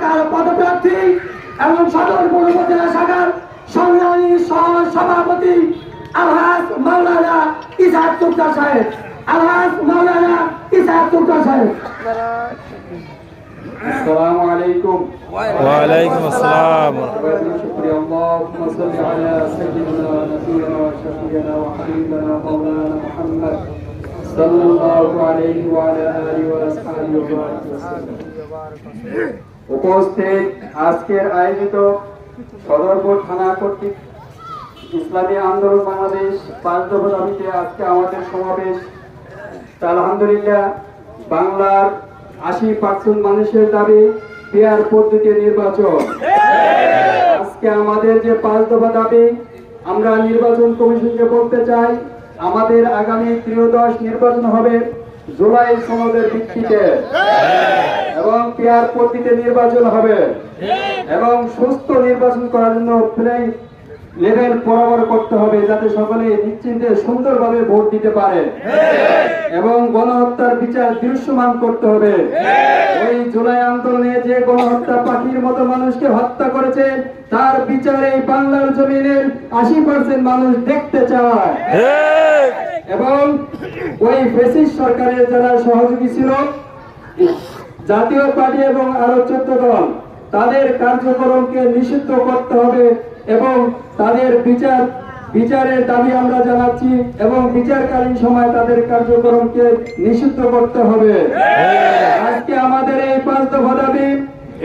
শাখার পদপ্রার্থী এবং সদর পূর্বজেলা শাখার সংগ্রামী সহ সভাপতি আলহাজ মাওলানা ইসাদ তুক্তার সাহেব আলহাজ মাওলানা ইসাদ তুক্তার সাহেব السلام عليكم ওয়ালাইকুম আসসালাম شكرا اللهم صل على سيدنا ونبينا وشفينا وحبيبنا مولانا محمد صلى الله عليه وعلى اله واصحابه وبارك وسلم উপস্থিত আজকের আয়োজিত সদরপুর থানা কর্তৃক ইসলামী আন্দোলন বাংলাদেশ পাঁচ দফা দাবিতে আজকে আমাদের সমাবেশ। আলহামদুলিল্লাহ, বাংলার আশি পার্সেন্ট মানুষের দাবি পেয়ার পদ্ধতি নির্বাচন। আজকে আমাদের যে পাঁচ দফা দাবি, আমরা নির্বাচন কমিশনকে বলতে চাই, আমাদের আগামী ত্রিয়োদশ নির্বাচন হবে জুলাই সনদের ভিত্তিতে। পেয়ার পদ্ধতিতে নির্বাচন হবে। এবং সুস্থ নির্বাচন করার জন্য প্লেইং লেভেল বরাবর করতে হবে যাতে সকলে নিশ্চিন্তে সুন্দরভাবে ভোট দিতে পারে। এবং গণহত্যার বিচার দৃশ্যমান করতে হবে। ওই জুলাই আন্দোলনে যে গণহত্যা পাখির মতো মানুষকে হত্যা করেছে তার বিচার এই বাংলার জমিনের আশি পার্সেন্ট মানুষ দেখতে চায়। এবং ওই ফেসিস সরকারের যারা সহযোগী ছিল জাতীয় পার্টি এবং আরও দল তাদের কার্যক্রমকে নিষিদ্ধ করতে হবে এবং তাদের বিচার বিচারের দাবি আমরা জানাচ্ছি এবং বিচারকালীন সময় তাদের কার্যক্রমকে নিষিদ্ধ করতে হবে। আজকে আমাদের এই পাঁচ দফা দাবি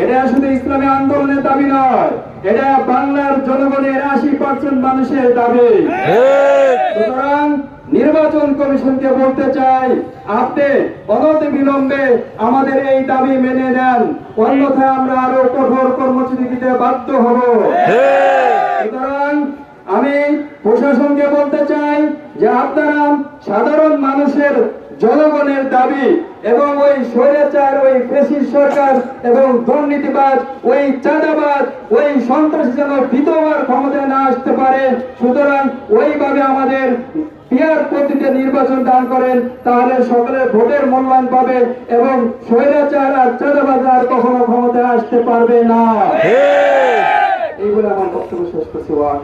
এটা শুধু ইসলামী আন্দোলনের দাবি নয় এটা বাংলার জনগণের আশি পার্সেন্ট মানুষের দাবি। সুতরাং নির্বাচন কমিশনকে বলতে চাই, আপনি অনতি বিলম্বে আমাদের এই দাবি মেনে নেন। অন্যথায় আমরা আরও কঠোর কর্মসূচি দিতে বাধ্য হব। সুতরাং আমি প্রশাসনকে বলতে চাই যে আপনারা সাধারণ মানুষের জনগণের দাবি এবং ওই স্বৈরাচার, ওই ফেসিস সরকার এবং দুর্নীতিবাজ, ওই চাঁদাবাজ ওই সন্ত্রাসী যেন দ্বিতীয়বার ক্ষমতায় না আসতে পারে সুতরাং ওইভাবে আমাদের পিয়ার পদ্ধতিতে নির্বাচন দান করেন তাহলে সকলে ভোটের মূল্যায়ন পাবে এবং স্বৈরাচার আর চাঁদাবাজার কখনো ক্ষমতায় আসতে পারবে না। এইগুলো আমার বক্তব্য শেষ করছি। ওয়াহ